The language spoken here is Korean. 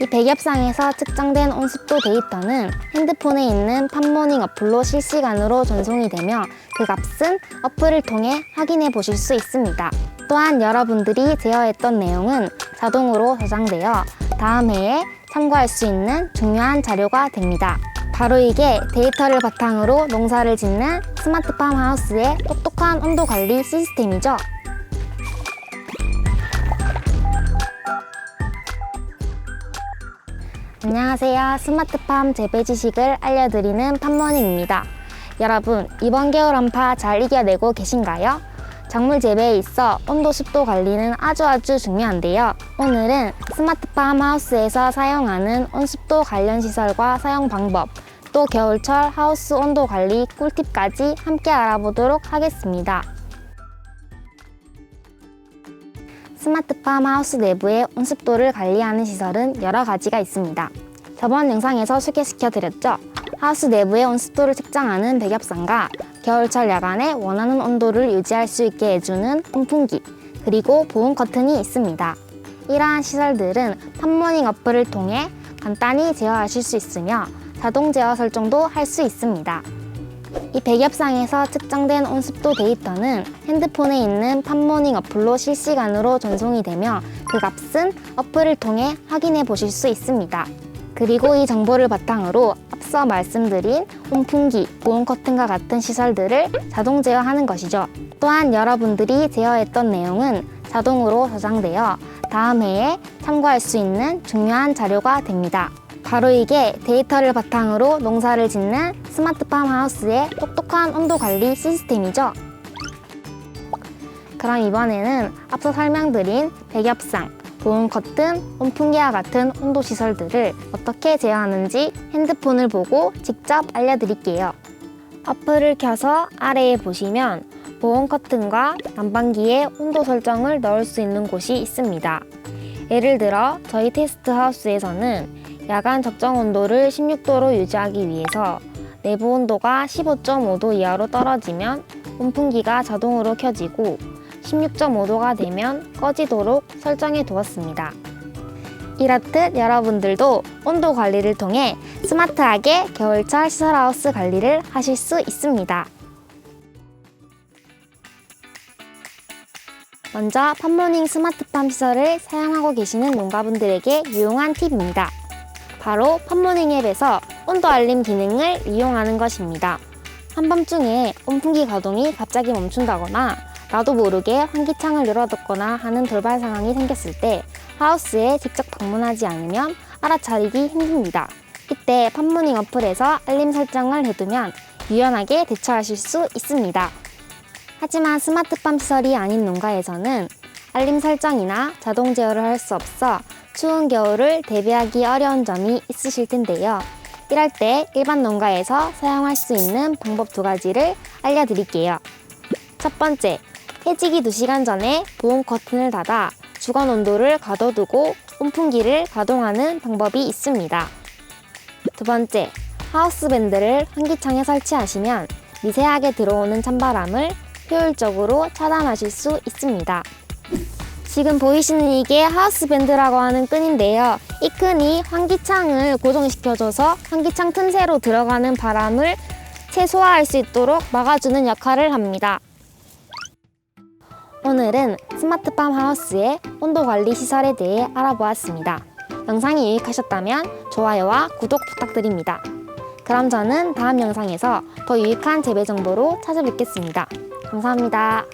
이 백엽상에서 측정된 온습도 데이터는 핸드폰에 있는 팜모닝 어플로 실시간으로 전송이 되며 그 값은 어플을 통해 확인해 보실 수 있습니다. 또한 여러분들이 제어했던 내용은 자동으로 저장되어 다음 해에 참고할 수 있는 중요한 자료가 됩니다. 바로 이게 데이터를 바탕으로 농사를 짓는 스마트팜 하우스의 똑똑한 온도 관리 시스템이죠. 안녕하세요. 스마트팜 재배 지식을 알려드리는 팜머닝입니다. 여러분, 이번 겨울 한파 잘 이겨내고 계신가요? 작물 재배에 있어 온도 습도 관리는 아주 아주 중요한데요. 오늘은 스마트팜 하우스에서 사용하는 온습도 관련 시설과 사용 방법, 또 겨울철 하우스 온도 관리 꿀팁까지 함께 알아보도록 하겠습니다. 스마트팜 하우스 내부의 온습도를 관리하는 시설은 여러 가지가 있습니다. 저번 영상에서 소개시켜 드렸죠. 하우스 내부의 온습도를 측정하는 백엽상과 겨울철 야간에 원하는 온도를 유지할 수 있게 해주는 온풍기, 그리고 보온 커튼이 있습니다. 이러한 시설들은 팜모닝 어플을 통해 간단히 제어하실 수 있으며 자동 제어 설정도 할 수 있습니다. 이 백엽상에서 측정된 온습도 데이터는 핸드폰에 있는 팜모닝 어플로 실시간으로 전송이 되며 그 값은 어플을 통해 확인해 보실 수 있습니다. 그리고 이 정보를 바탕으로 앞서 말씀드린 온풍기, 보온 커튼과 같은 시설들을 자동 제어하는 것이죠. 또한 여러분들이 제어했던 내용은 자동으로 저장되어 다음 해에 참고할 수 있는 중요한 자료가 됩니다. 바로 이게 데이터를 바탕으로 농사를 짓는 스마트팜 하우스의 똑똑한 온도 관리 시스템이죠. 그럼 이번에는 앞서 설명드린 백엽상, 보온 커튼, 온풍기와 같은 온도 시설들을 어떻게 제어하는지 핸드폰을 보고 직접 알려드릴게요. 어플을 켜서 아래에 보시면 보온 커튼과 난방기에 온도 설정을 넣을 수 있는 곳이 있습니다. 예를 들어 저희 테스트 하우스에서는 야간 적정 온도를 16도로 유지하기 위해서 내부 온도가 15.5도 이하로 떨어지면 온풍기가 자동으로 켜지고 16.5도가 되면 꺼지도록 설정해 두었습니다. 이렇듯 여러분들도 온도 관리를 통해 스마트하게 겨울철 시설하우스 관리를 하실 수 있습니다. 먼저 팜모닝 스마트팜 시설을 사용하고 계시는 농가분들에게 유용한 팁입니다. 바로 팜모닝 앱에서 온도 알림 기능을 이용하는 것입니다. 한밤중에 온풍기 가동이 갑자기 멈춘다거나 나도 모르게 환기창을 열어뒀거나 하는 돌발 상황이 생겼을 때 하우스에 직접 방문하지 않으면 알아차리기 힘듭니다. 이때 팜모닝 어플에서 알림 설정을 해두면 유연하게 대처하실 수 있습니다. 하지만 스마트팜 시설이 아닌 농가에서는 알림 설정이나 자동 제어를 할 수 없어 추운 겨울을 대비하기 어려운 점이 있으실 텐데요. 이럴 때 일반 농가에서 사용할 수 있는 방법 두 가지를 알려드릴게요. 첫 번째, 해지기 2시간 전에 보온 커튼을 닫아 주건 온도를 가둬두고 온풍기를 가동하는 방법이 있습니다. 두 번째, 하우스 밴드를 환기창에 설치하시면 미세하게 들어오는 찬바람을 효율적으로 차단하실 수 있습니다. 지금 보이시는 이게 하우스 밴드라고 하는 끈인데요. 이 끈이 환기창을 고정시켜줘서 환기창 틈새로 들어가는 바람을 최소화할 수 있도록 막아주는 역할을 합니다. 오늘은 스마트팜 하우스의 온도 관리 시설에 대해 알아보았습니다. 영상이 유익하셨다면 좋아요와 구독 부탁드립니다. 그럼 저는 다음 영상에서 더 유익한 재배 정보로 찾아뵙겠습니다. 감사합니다.